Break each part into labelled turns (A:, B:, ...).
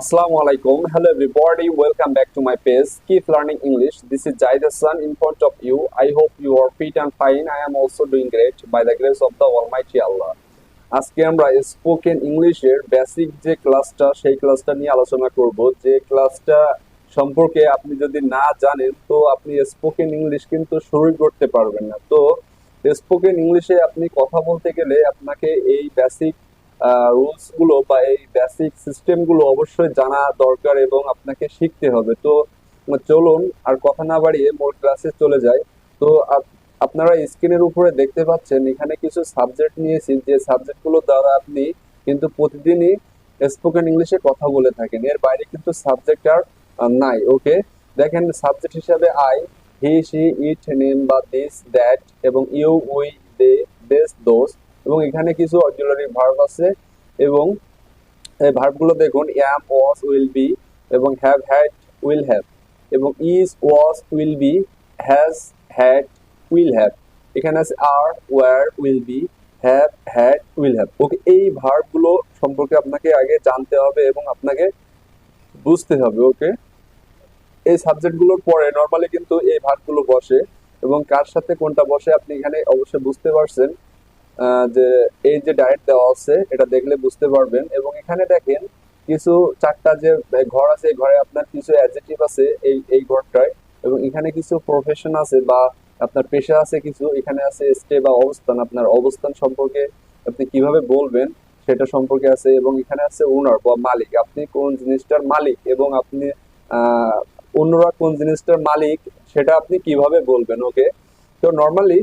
A: আসসালামু আলাইকুম। Hello everybody welcome back to my page keep learning English this is Zaid Hasan in front of you I hope you are fit and fine I am also doing great by the grace of the almighty Allah আজকে আমরা spoken ইংলিশের basic যে ক্লাসটা সেই ক্লাসটা নিয়ে আলোচনা করব। যে ক্লাসটা সম্পর্কে আপনি যদি না জানেন, তো আপনি স্পোকেন ইংলিশ কিন্তু শুরু করতে পারবেন না। তো স্পোকেন ইংলিশে আপনি কথা বলতে গেলে আপনাকে এই বেসিক রুলসগুলো বা এই বেসিক সিস্টেমগুলো অবশ্যই জানা দরকার এবং আপনাকে শিখতে হবে। তো, চলুন আর কথা না বাড়িয়ে মূল ক্লাসে চলে যাই। তো আপনারা স্ক্রিনের উপরে দেখতে পাচ্ছেন, এখানে কিছু সাবজেক্ট নিয়েছি। যে সাবজেক্টগুলো দ্বারা আপনি কিন্তু প্রতিদিনই স্পোকেন ইংলিশে কথা বলে থাকেন। এর বাইরে কিন্তু সাবজেক্ট আর নাই ওকে দেখেন সাবজেক্ট হিসাবে I he she it name বা দিস দ্যাট এবং you we they these those এবং এখানে কিছু অক্সিলারি ভার্ব আছে এবং এই ভার্বগুলো দেখুন অ্যাম ওয়াজ উইল বি এবং হ্যাভ হ্যাড উইল হ্যাভ এবং is was will be has had will have এখানে আছে আর were will be have had will have okay এই ভার্বগুলো সম্পর্কে আপনাকে আগে জানতে হবে এবং আপনাকে বুঝতে হবে ওকে এই সাবজেক্টগুলোর পরে নর্মালি কিন্তু এই ভার্বগুলো বসে এবং কার সাথে কোনটা বসে আপনি এখানে অবশ্যই বুঝতে পারছেন। যে এই যে ডায়েট দেওয়া আছে, এটা দেখলে বুঝতে পারবেন। এবং এখানে দেখেন, কিছু চারটা যে ঘর আছে, এই ঘরে আপনার কিছু অ্যাডজেক্টিভ আছে, এই এই ঘরটায়। এবং এখানে কিছু প্রফেশন আছে বা আপনার পেশা আছে কিছু, এখানে আছে স্টে বা অবস্থান। আপনার অবস্থান সম্পর্কে আপনি কীভাবে বলবেন, সেটা সম্পর্কে আছে। এবং এখানে আছে ওনার বা মালিক। আপনি কোন জিনিসটার মালিক? এবং আপনি অন্যরা কোন জিনিসটার মালিক, সেটা আপনি কীভাবে বলবেন ওকে তো নর্মালি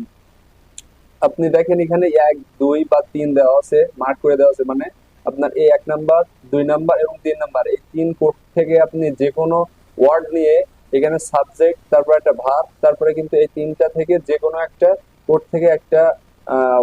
A: আপনি দেখেন এখানে এক, দুই বা তিন দেওয়া আছে মার্ক করে দেওয়া আছে মানে আপনার এই এক নাম্বার দুই নাম্বার এবং তিন নাম্বার এই তিন কোড থেকে আপনি যে কোনো ওয়ার্ড নিয়ে এখানে সাবজেক্ট তারপর একটা ভাব তারপরে কিন্তু এই তিনটা থেকে যে কোনো একটা কোড থেকে একটা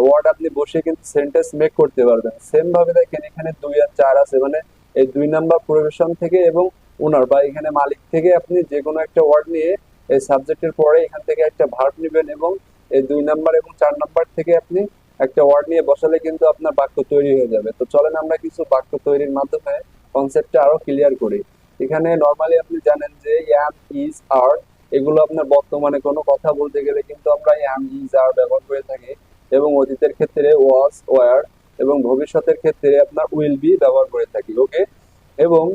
A: ওয়ার্ড আপনি বসে কিন্তু সেন্টেন্স মেক করতে পারবেন। সেম ভাবে দেখেন এখানে দুই আর চার আছে মানে এই দুই নাম্বার প্রফেশন থেকে এবং ওনার বা এখানে মালিক থেকে আপনি যে কোনো একটা ওয়ার্ড নিয়ে এই সাবজেক্টের পরে এখান থেকে একটা ভার্ব নেবেন এবং এই দুই নাম্বার এবং চার নাম্বার থেকে আপনি একটা ওয়ার্ড নিয়ে বসালে কিন্তু আপনার বাক্য তৈরি হয়ে যাবে। তো চলেন আমরা কিছু বাক্য তৈরির মাধ্যমে কনসেপ্টটা আরও ক্লিয়ার করি। এখানে নর্মালি আপনি জানেন যে ইয়াম ইজ আর এগুলো আপনার বর্তমানে কোনো কথা বলতে গেলে কিন্তু আমরা ইয়াম ইজ আর ব্যবহার করে থাকি এবং অতীতের ক্ষেত্রে ওয়াজ ওয়ার এবং ভবিষ্যতের ক্ষেত্রে আপনার উইল বি ব্যবহার করে থাকি ওকে এবং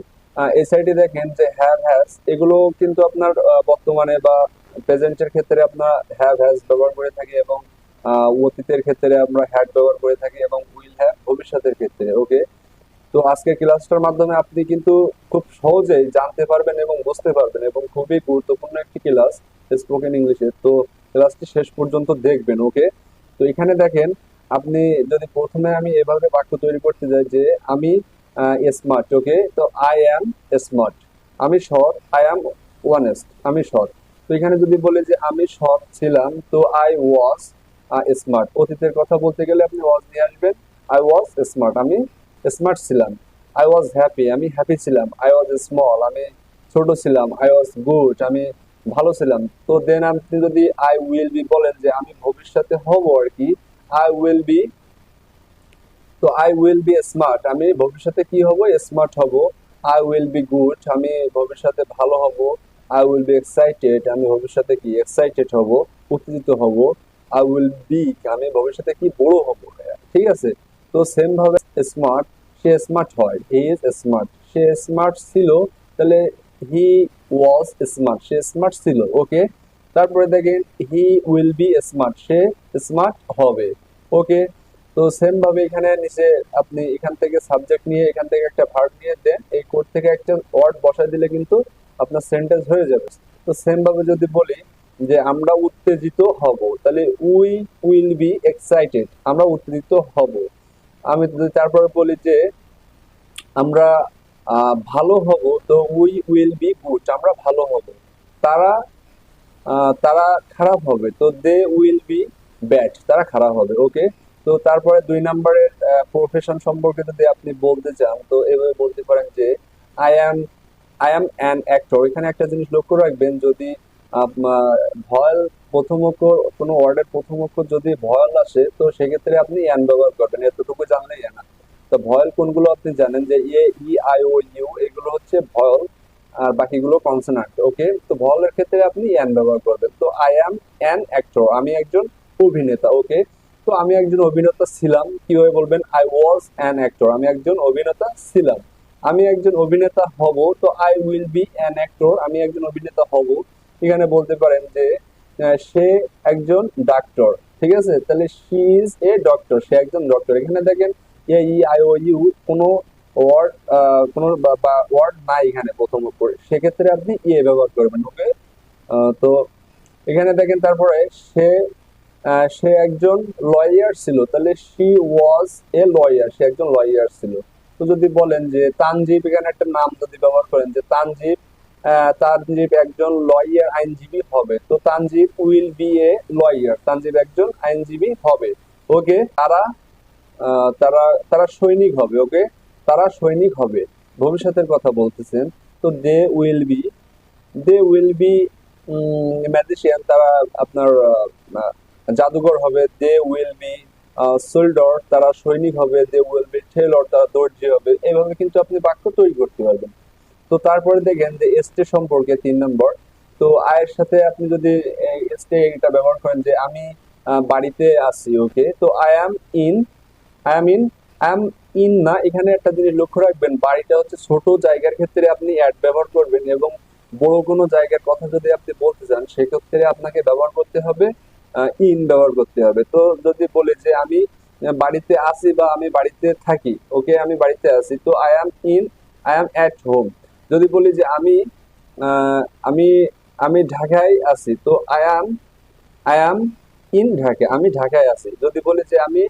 A: সাইডে দেখেন যে হ্যাভ হ্যাজ এগুলো কিন্তু আপনার বর্তমানে বা প্রেজেন্টের ক্ষেত্রে আপনার হ্যাভ হ্যাজ ব্যবহার করে থাকি এবং অতীতের ক্ষেত্রে আমরা হ্যাড ব্যবহার করে থাকি এবং উইল হ্যাভ ভবিষ্যতের ক্ষেত্রে ওকে তো আজকে ক্লাসটার মাধ্যমে আপনি কিন্তু খুব সহজেই জানতে পারবেন এবং বুঝতে পারবেন এবং খুবই গুরুত্বপূর্ণ একটি ক্লাস স্পোকেন ইংলিশে তো ক্লাসটি শেষ পর্যন্ত দেখবেন ওকে তো এখানে দেখেন, আপনি যদি প্রথমে আমি এভাবে বাক্য তৈরি করতে যাই যে, আমি স্মার্ট ওকে তো আই অ্যাম স্মার্ট আমি সৎ আই অ্যাম ওয়ানেস্ট আমি সৎ। তো এখানে যদি বলে যে আমি সৎ ছিলাম, তো আই ওয়াজ স্মার্ট অতীতের কথা বলতে গেলে আপনি ওয়াজ নিয়ে আসবেন। আই ওয়াজ স্মার্ট আমি স্মার্ট ছিলাম। আই ওয়াজ হ্যাপি আমি হ্যাপি ছিলাম। আই ওয়াজ স্মল আমি ছোট ছিলাম। আই ওয়াজ গুড আমি ভালো ছিলাম। তো দেন আপনি যদি আই উইল বি বলেন যে আমি ভবিষ্যতে হব আর কি আই উইল বি তো আই উইল বি স্মার্ট আমি ভবিষ্যতে কি হব? স্মার্ট হব। আই উইল বি গুড আমি ভবিষ্যতে ভালো হব। আই উইল বি এক্সাইটেড আমি ভবিষ্যতে কি এক্সাইটেড হব, উত্তেজিত হব আই উইল বি আমি ভবিষ্যতে কি বড় হব, ঠিক আছে? তো সেম ভাবে স্মার্ট সে স্মার্ট হয় হি ইজ স্মার্ট সে স্মার্ট ছিল, তাহলে হি ওয়াজ স্মার্ট সে স্মার্ট ছিল ওকে তারপরে দেখেন হি উইল বি স্মার্ট সে স্মার্ট হবে ওকে তো সেম ভাবে এখানে নিচে আপনি এখান থেকে সাবজেক্ট নিয়ে, এখান থেকে একটা ভার্ব নিয়ে দেন, এই কোড থেকে একটা ওয়ার্ড বসায় দিলে কিন্তু আপনার সেন্টেন্স হয়ে যাবে। তো সেম ভাবে যদি বলি যে আমরা উত্তেজিত হব, তাহলে উই উইল বি এক্সাইটেড আমরা উত্তেজিত হব। আমি তারপরে বলি যে আমরা ভালো হব, তো উই উইল বি গুড আমরা ভালো হব। তারা তারা খারাপ হবে, তো দে উইল বি ব্যাড তারা খারাপ হবে ওকে তো তারপরে দুই নম্বরের প্রফেশন সম্পর্কে যদি আপনি বলতে চান, তো এভাবে বলতে পারেন যে I am I am an actor এখানে একটা জিনিস লক্ষ্য রাখবেন, যদি ভয়েল প্রথম অক্ষর, কোনো ওয়ার্ডের প্রথম অক্ষর যদি ভয়েল আসে, তো সেক্ষেত্রে আপনি অ্যান ব্যবহার করবেন। এতটুকু জানলেই না তো ভয়েল কোনগুলো আপনি জানেন যে এ, ই, আই, ও, ইউ, এগুলো হচ্ছে ভয়েল, আর বাকিগুলো কনসোনান্ট, ওকে? তো ভয়েলের ক্ষেত্রে আপনি অ্যান ব্যবহার করবেন। তো আই অ্যাম অ্যান অ্যাক্টর আমি একজন অভিনেতা, ওকে? তো আমি একজন অভিনেতা ছিলাম। কীভাবে বলবেন? আই ওয়াজ অ্যান অ্যাক্টর আমি একজন অভিনেতা ছিলাম। আমি একজন অভিনেতা হব, তো I will be an actor আমি একজন অভিনেতা হব। এখানে বলতে পারেন যে সে একজন ডাক্তার ঠিক আছে? তাহলে শি ইজ এ ডক্টর সে একজন ডক্টর এখানে দেখেন A E I O U কোনো ওয়ার্ড কোনো ওয়ার্ড নাই এখানে প্রথম উপরে। সেক্ষেত্রে আপনি ইয়ে ব্যবহার করবেন ওকে তো এখানে দেখেন, তারপরে সে সে একজন লয়ার ছিল। তাহলে শি ওয়াজ এ লয়ার সে একজন লয়ার ছিল। তো যদি বলেন যে তানজিব এখানে একটা নাম যদি ব্যবহার করেন, যে তানজিব তানজিব একজন লয়ার আইনজীবী হবে। তো Tanjib will be a lawyer Tanjib একজন আইনজীবী হবে। ওকে, তারা তারা তারা সৈনিক হবে, ওকে? তারা সৈনিক হবে। ভবিষ্যতের কথা বলতেছেন। তো they will be they will be magician তারা আপনার জাদুঘর হবে। দে উইল বি সোল্ডর, তারা সৈনিক হবে দে উইল বি টেলর তারা দর্জি হবে। এইভাবে কিন্তু আপনি বাক্য তৈরি করতে পারবেন। তো তারপরে দেখেন যে এস্টে সম্পর্কে তিন নম্বর। তো আয়ের সাথে আপনি যদি এস্টে এটা ব্যবহার করেন যে আমি বাড়িতে আছি ওকে তো I am in I am in I am in না, এখানে একটা জিনিস লক্ষ্য রাখবেন, বাড়িটা হচ্ছে ছোট জায়গার ক্ষেত্রে আপনি অ্যাড ব্যবহার করবেন এবং বড় কোনো জায়গার কথা যদি আপনি বলতে চান, সেক্ষেত্রে আপনাকে ব্যবহার করতে হবে ইন ব্যবহার করতে হবে। তো যদি বলি যে আমি বাড়িতে আছি বা আমি বাড়িতে থাকি ওকে আমি বাড়িতে আছি, তো I am in I am at home যদি বলি যে আমি আমি আমি ঢাকায় আছি, তো I am I am in Dhaka, আমি ঢাকায় আছি। যদি বলি যে আমি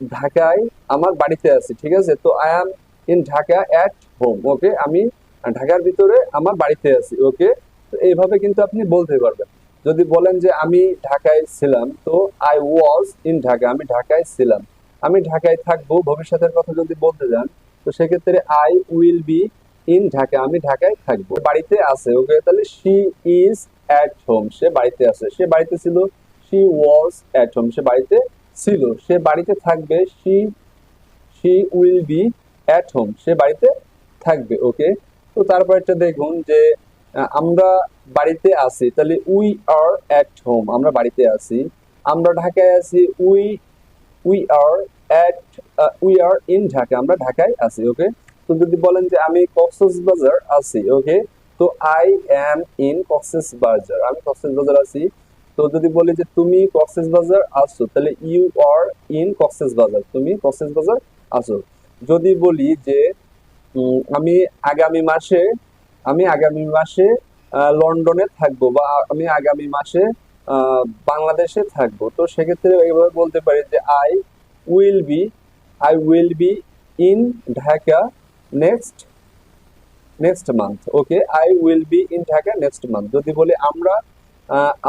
A: ঢাকায়, আমার বাড়িতে আছি, ঠিক আছে? তো I am in Dhaka at home okay আমি ঢাকার ভিতরে আমার বাড়িতে আছি ওকে তো এইভাবে কিন্তু আপনি বলতে পারবেন। যদি বলেন যে আমি ঢাকায় ছিলাম, তো আই ওয়াজ ইন ঢাকা, আমি ঢাকায় ছিলাম। আমি ঢাকায় থাকব, ভবিষ্যতের কথা যদি বলতে যান, তো সেক্ষেত্রে I will be in Dhaka, আমি ঢাকায় থাকব। বাড়িতে আছে, ওকে তাহলে শি ইজ অ্যাট হোম সে বাড়িতে আছে। সে বাড়িতে ছিল শি ওয়াজ অ্যাট হোম সে বাড়িতে ছিল। সে বাড়িতে থাকবে she she will be at home সে বাড়িতে থাকবে ওকে তো তারপরটা দেখুন যে আমরা বাড়িতে আছি, তাহলে উই আর অ্যাট হোম আমরা বাড়িতে আছি। আমরা ঢাকায় আছি we we are at we are in Dhaka, আমরা ঢাকায় আছি ওকে তো যদি বলেন যে আমি কক্সবাজার আছি ওকে তো আই অ্যাম ইন কক্সবাজার আমি কক্সবাজার আছি। তো যদি বলি যে তুমি কক্সবাজার আছো, তাহলে ইউ আর ইন কক্সবাজার তুমি কক্সবাজার আছো। যদি বলি যে আমি আগামী মাসে আমি আগামী মাসে লন্ডনে থাকব বা আমি আগামী মাসে বাংলাদেশে থাকব। তো সেক্ষেত্রে এইভাবে বলতে পারি যে I will be I will be in Dhaka next next month okay I will be in Dhaka next month যদি বলি আমরা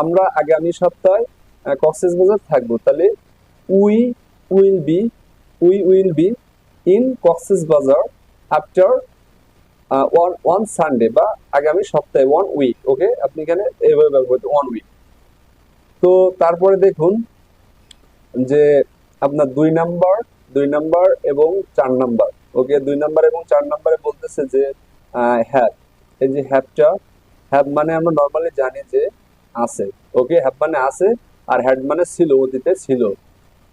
A: আমরা আগামী সপ্তাহে কক্সবাজার থাকব, তাহলে we will be we will be in Cox's Bazar after one Sunday বা আগামী সপ্তাহে ওয়ান উইক ওকে আপনি এখানে এইভাবে ব্যবহার করতে ওয়ান উইক তো তারপরে দেখুন যে আপনার দুই নাম্বার দুই নাম্বার এবং চার নাম্বার ওকে দুই নাম্বার এবং চার নাম্বারে বলতেছে যে হ্যাভ এই যে হ্যাভটা হ্যাভ মানে আমরা নর্মালি জানি যে আছে ওকে হ্যাপ মানে আছে আর হ্যাড মানে ছিল, অতীতে ছিল।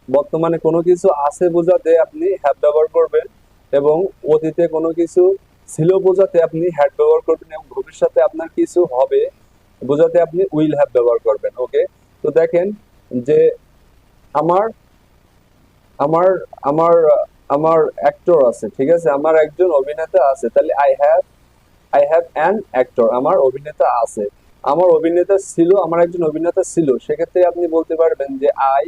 A: বর্তমানে কোনো কিছু আছে বোঝাতে আপনি হ্যাভ ব্যবহার করবেন এবং অতীতে কোনো কিছু ছিল বোঝাতে আপনি হ্যাড ব্যবহার করবেন এবং ভবিষ্যতে আপনার কিছু হবে বোঝাতে আপনি উইল হ্যাভ ব্যবহার করবেন ওকে তো দেখেন যে আমার আমার আমার আমার অ্যাক্টর আছে, ঠিক আছে? আমার একজন অভিনেতা আছে, তাহলে I have I have an actor আমার অভিনেতা আছে। আমার অভিনেতা ছিল, আমার একজন অভিনেতা ছিল, সেক্ষেত্রে আপনি বলতে পারবেন যে আই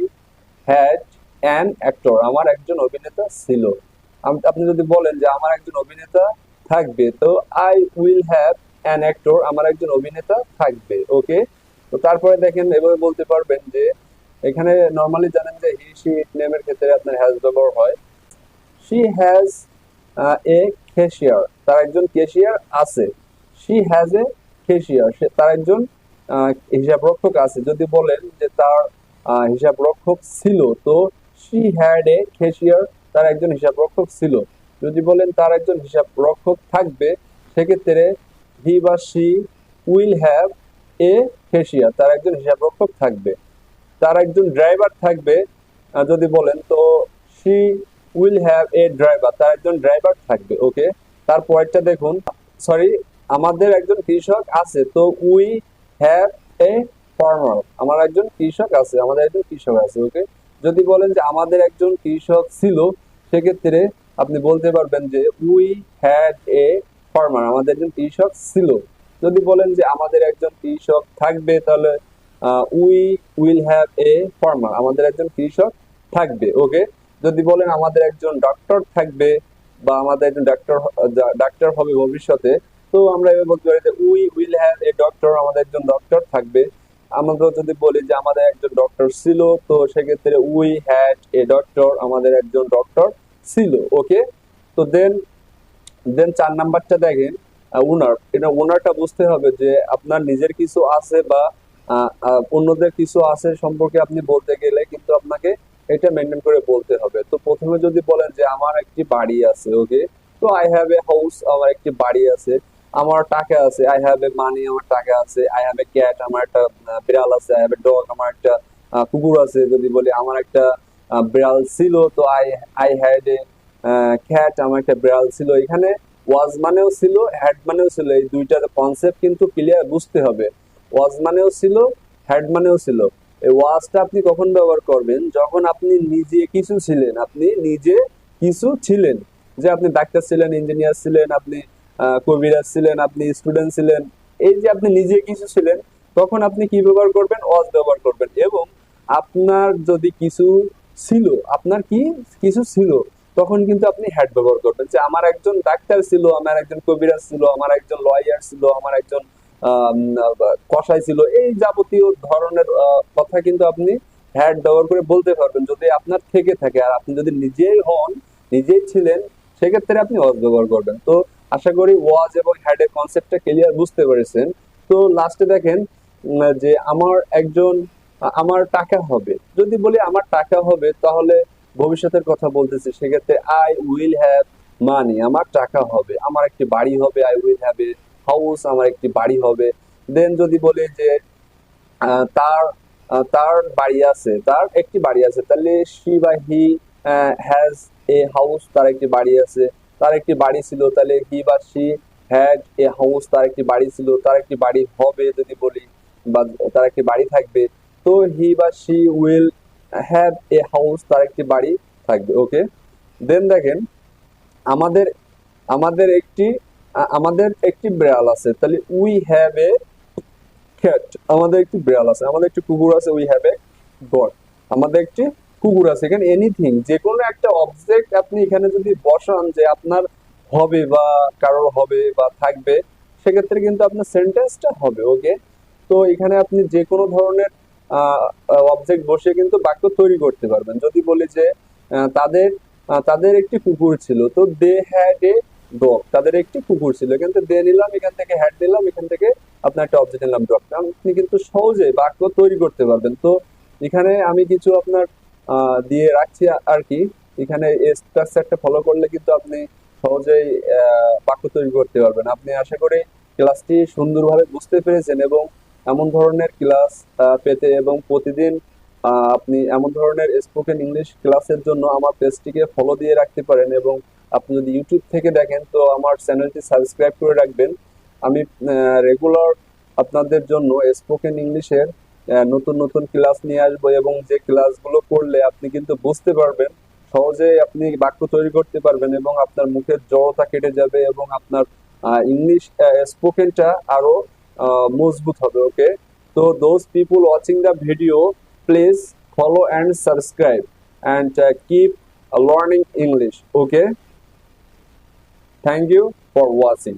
A: হ্যাড অ্যান অ্যাক্টর আমার একজন অভিনেতা ছিল। আপনি যদি বলেন যে আমার একজন অভিনেতা থাকবে, তো I will have an actor আমার একজন অভিনেতা থাকবে ওকে তো তারপরে দেখেন, এভাবে বলতে পারবেন যে, এখানে নর্মালি জানেন যে হি শি নেমের ক্ষেত্রে আপনার হ্যাজ ব্যবহার হয়। শি হ্যাজ এ ক্যাশিয়ার তার একজন ক্যাশিয়ার আছে। শি হ্যাজ এ ক্যাশিয়ার সে, তার একজন হিসাব রক্ষক আছে। যদি বলেন যে তার হিসাব রক্ষক ছিল, তো শি হ্যাড এ ক্যাশিয়ার তার একজন হিসাব রক্ষক ছিল। যদি বলেন তার একজন হিসাব রক্ষক থাকবে, সেক্ষেত্রে হি বা she will have a cashier তার একজন হিসাব রক্ষক থাকবে। তার একজন ড্রাইভার থাকবে যদি বলেন তো she will have a driver তার একজন ড্রাইভার থাকবে ওকে তার পরেরটা দেখুন সরি আমাদের একজন কৃষক আছে, তো উই হ্যাভ এ ফার্মার আমার একজন কৃষক আছে, আমাদের একজন কৃষক আছে ওকে যদি বলেন যে আমাদের একজন কৃষক ছিল, সেক্ষেত্রে আপনি বলতে পারবেন যে উই হ্যাড এ ফার্মার আমাদের একজন কৃষক ছিল। যদি বলেন যে আমাদের একজন কৃষক থাকবে, তাহলে we will have a farmer আমাদের একজন কৃষক থাকবে ওকে যদি বলেন আমাদের একজন ডক্টর থাকবে, বা আমাদের একজন ডাক্তার ডাক্তার হবে ভবিষ্যতে, তো আমরা এভাবে বলতে পারি যে we will have a doctor আমাদের একজন ডক্টর থাকবে। আমরা যদি বলি যে আমাদের একজন ডক্টর ছিল, তো সেক্ষেত্রে উই হ্যাড এ ডক্টর আমাদের একজন ডক্টর ছিল ওকে তো দেন দেন চার নাম্বারটা দেখেন ওনার এটা ওনারটা বুঝতে হবে যে আপনার নিজের কিছু আছে বা অন্যদের কিছু আছে সম্পর্কে আপনি বলতে গেলে কিন্তু আপনাকে এটা মেনটেন করে বলতে হবে। তো প্রথমে যদি বলেন যে আমার একটি বাড়ি আছে ওকে তো আই হ্যাভ এ হাউস আমার একটি বাড়ি আছে, আমার টাকা আছে আই হ্যাভ এ মানি আমার টাকা আছে আই হ্যাভ এ ক্যাট আমার একটা বিড়াল আছে আই হ্যাভ এ ডগ আমার একটা কুকুর আছে, যদি বলি, আমার একটা বিড়াল ছিল, তো I I had a cat আমার একটা বিড়াল ছিল। এখানে ওয়াজ মানেও ছিল হ্যাড মানেও ছিল। এই দুইটার কনসেপ্ট কিন্তু ক্লিয়ার বুঝতে হবে। ওয়াজ মানেও ছিল হ্যাড মানেও ছিল। এই ওয়াজটা আপনি কখন ব্যবহার করবেন? যখন আপনি নিজে কিছু ছিলেন, আপনি নিজে কিছু ছিলেন। যে আপনি ডাক্তার ছিলেন ইঞ্জিনিয়ার ছিলেন, আপনি কবিরাজ ছিলেন, আপনি স্টুডেন্ট ছিলেন। এই যে আপনি নিজে কিছু ছিলেন, তখন আপনি কি ব্যবহার করবেন? ওয়াজ ব্যবহার করবেন। এবং আপনার যদি কিছু ছিল, আপনার কি কিছু ছিল? তখন কিন্তু আপনি হ্যাড ব্যবহার করবেন যে আমার একজন ডাক্তার ছিল, আমার একজন কবিরাজ ছিল, আমার একজন লয়ার ছিল, আমার একজন কসাই ছিল। এই যাবতীয় ধরনের কথা কিন্তু আপনি হ্যাড ব্যবহার করে বলতে পারবেন। যদি আপনার থেকে থাকে আর আপনি যদি নিজেই হন, নিজেই ছিলেন, সেক্ষেত্রে আপনি ওয়াজ ব্যবহার করবেন। তো আশা করি ওয়াজ এবং হ্যাডের কনসেপ্টটা ক্লিয়ার বুঝতে পেরেছেন। তো লাস্টে দেখেন যে আমার একজন আমার টাকা হবে। যদি বলি আমার টাকা হবে, তাহলে ভবিষ্যতের কথা বলতেছি, সেক্ষেত্রে আই উইল হ্যাভ মানি আমার টাকা হবে, আমার একটি বাড়ি হবে I will have a house আমার একটি বাড়ি হবে। দেন যদি বলি যে তার তার বাড়ি আছে, তার একটি বাড়ি আছে, তাহলে শি বা হি হ্যাজ এ হাউস তার একটি বাড়ি আছে। তার একটি বাড়ি ছিল, তাহলে হি বা শি হ্যাড এ হাউস তার একটি বাড়ি ছিল, তার একটি বাড়ি হবে যদি বলি, বা তার একটি বাড়ি থাকবে। তো হি বা she will have a house তার একটি বাড়ি থাকবে ওকে দেন দেখেন, আমাদের আমাদের একটি আমাদের একটি বিড়াল আছে, তাহলে উই হ্যাভ এ ক্যাট আমাদের একটি বিড়াল আছে, আমাদের একটি কুকুর আছে উই হ্যাভ এ গড আমাদের একটি কুকুর আছে, এখানে এনিথিং যে কোনো একটা অবজেক্ট আপনি এখানে যদি বসান যে আপনার হবে বা কারোর হবে বা থাকবে, সেক্ষেত্রে কিন্তু আপনার সেন্টেন্সটা হবে ওকে তো এখানে আপনি যে কোনো ধরনের অবজেক্ট বসে কিন্তু বাক্য তৈরি করতে পারবেন। যদি বলি যে তাদের তাদের একটি কুকুর ছিল, তো দে হ্যাড এ ডগ। তাদের একটি কুকুর ছিল থেকে দে নিলাম, এখান থেকে হ্যাড নিলাম, এখান থেকে আপনার একটা অবজেক্ট নিলাম, ডগ। আপনি কিন্তু সহজে বাক্য তৈরি করতে পারবেন। তো এখানে আমি কিছু আপনার দিয়ে রাখছি আর কি। এখানে স্ট্রাকচারটা ফলো করলে কিন্তু আপনি সহজেই বাক্য তৈরি করতে পারবেন। আপনি আশা করি ক্লাসটি সুন্দরভাবে বুঝতে পেরেছেন এবং এমন ধরনের ক্লাস পেতে এবং প্রতিদিন আপনি এমন ধরনের স্পোকেন ইংলিশ ক্লাসের জন্য আমার পেজটিকে ফলো দিয়ে রাখতে পারেন এবং আপনি যদি ইউটিউব থেকে দেখেন তো আমার চ্যানেলটি সাবস্ক্রাইব করে রাখবেন। আমি রেগুলার আপনাদের জন্য স্পোকেন ইংলিশের নতুন নতুন ক্লাস নিয়ে আসব এবং যে ক্লাসগুলো করলে আপনি কিন্তু বুঝতে পারবেন সহজে আপনি বাক্য তৈরি করতে পারবেন এবং আপনার মুখের জড়তা কেটে যাবে এবং আপনার ইংলিশ স্পোকেনটা আরও আহ, মজবুত হবে ওকে তো those people watching the video please follow and subscribe and keep learning English okay thank you for watching